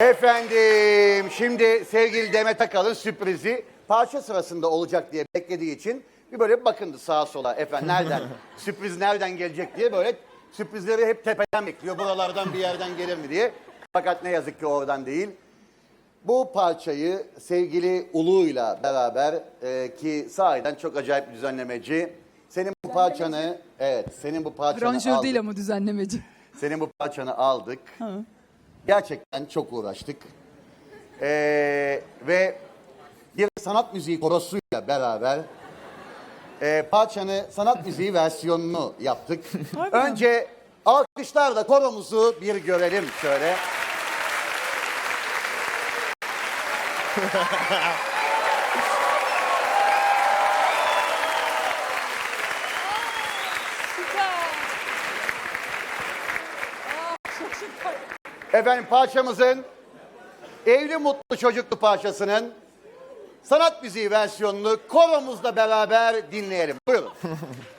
Efendim şimdi sevgili Demet Akalın sürprizi parça sırasında olacak diye beklediği için bir böyle bakındı sağa sola efendim nereden sürpriz nereden gelecek diye böyle sürprizleri hep tepeden bekliyor buralardan bir yerden gelir mi diye. Fakat ne yazık ki oradan değil. Bu parçayı sevgili Ulu'yla beraber e, ki sahiden çok acayip bir düzenlemeci. Senin bu parçanı evet senin bu parçanı Aranjör aldık. değil ama düzenlemeci. Senin bu parçanı aldık. Gerçekten çok uğraştık. Ee, ve bir sanat müziği korosuyla beraber e, parçanı sanat müziği versiyonunu yaptık. Önce alkışlarla koromuzu bir görelim şöyle. Efendim parçamızın Evli Mutlu Çocuklu parçasının sanat müziği versiyonunu koromuzla beraber dinleyelim. Buyurun.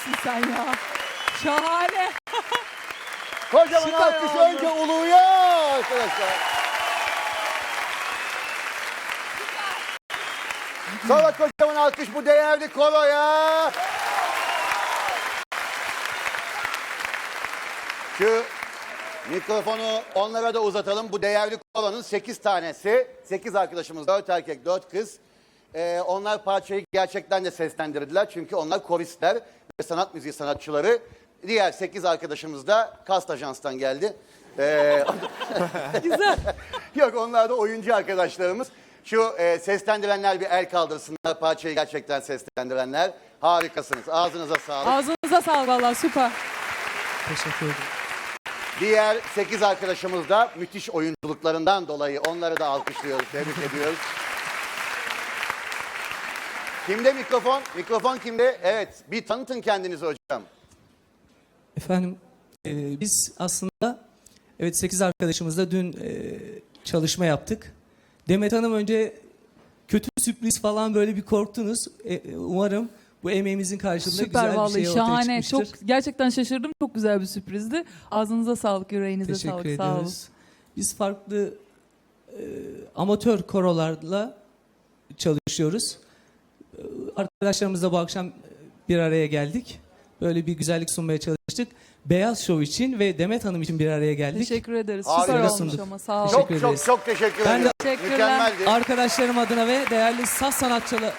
adamsın sen ya. Şahane. Kocaman Süper alkış oldu. önce Ulu'ya arkadaşlar. Sonra kocaman alkış bu değerli koroya. Şu mikrofonu onlara da uzatalım. Bu değerli koronun 8 tanesi. 8 arkadaşımız 4 erkek 4 kız. Ee, onlar parçayı gerçekten de seslendirdiler. Çünkü onlar koristler sanat müziği sanatçıları. Diğer 8 arkadaşımız da Kast Ajans'tan geldi. Ee, Güzel. Yok onlar da oyuncu arkadaşlarımız. Şu e, seslendirenler bir el kaldırsınlar. Parçayı gerçekten seslendirenler. Harikasınız. Ağzınıza sağlık. Ağzınıza sağlık valla süper. Teşekkür ederim. Diğer 8 arkadaşımız da müthiş oyunculuklarından dolayı onları da alkışlıyoruz, tebrik ediyoruz. Kimde mikrofon? Mikrofon kimde? Evet, bir tanıtın kendinizi hocam. Efendim e, biz aslında evet 8 arkadaşımızla dün e, çalışma yaptık. Demet Hanım önce kötü sürpriz falan böyle bir korktunuz. E, e, umarım bu emeğimizin karşılığında Süper güzel bir vallahi şey ortaya şahane. Çok çıkmıştır. gerçekten şaşırdım. Çok güzel bir sürprizdi. Ağzınıza sağlık, yüreğinize Teşekkür sağlık. Sağ olun. ediyoruz. Biz farklı e, amatör korolarla çalışıyoruz. E, Arkadaşlarımızla bu akşam bir araya geldik. Böyle bir güzellik sunmaya çalıştık. Beyaz Show için ve Demet Hanım için bir araya geldik. Teşekkür ederiz. Harika. Süper olmuş Sunduk. ama sağ ol. Teşekkür Çok çok ederiz. çok teşekkür Ben de- ederim. Teşekkürler. Mükemmeldi. Arkadaşlarım adına ve değerli saz sanatçıları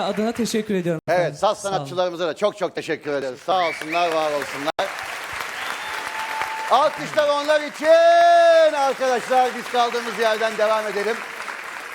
adına teşekkür ediyorum. Evet, saz Sağ olun. sanatçılarımıza da çok çok teşekkür ederiz. Sağ olsunlar, var olsunlar. Alkışlar onlar için. Arkadaşlar biz kaldığımız yerden devam edelim.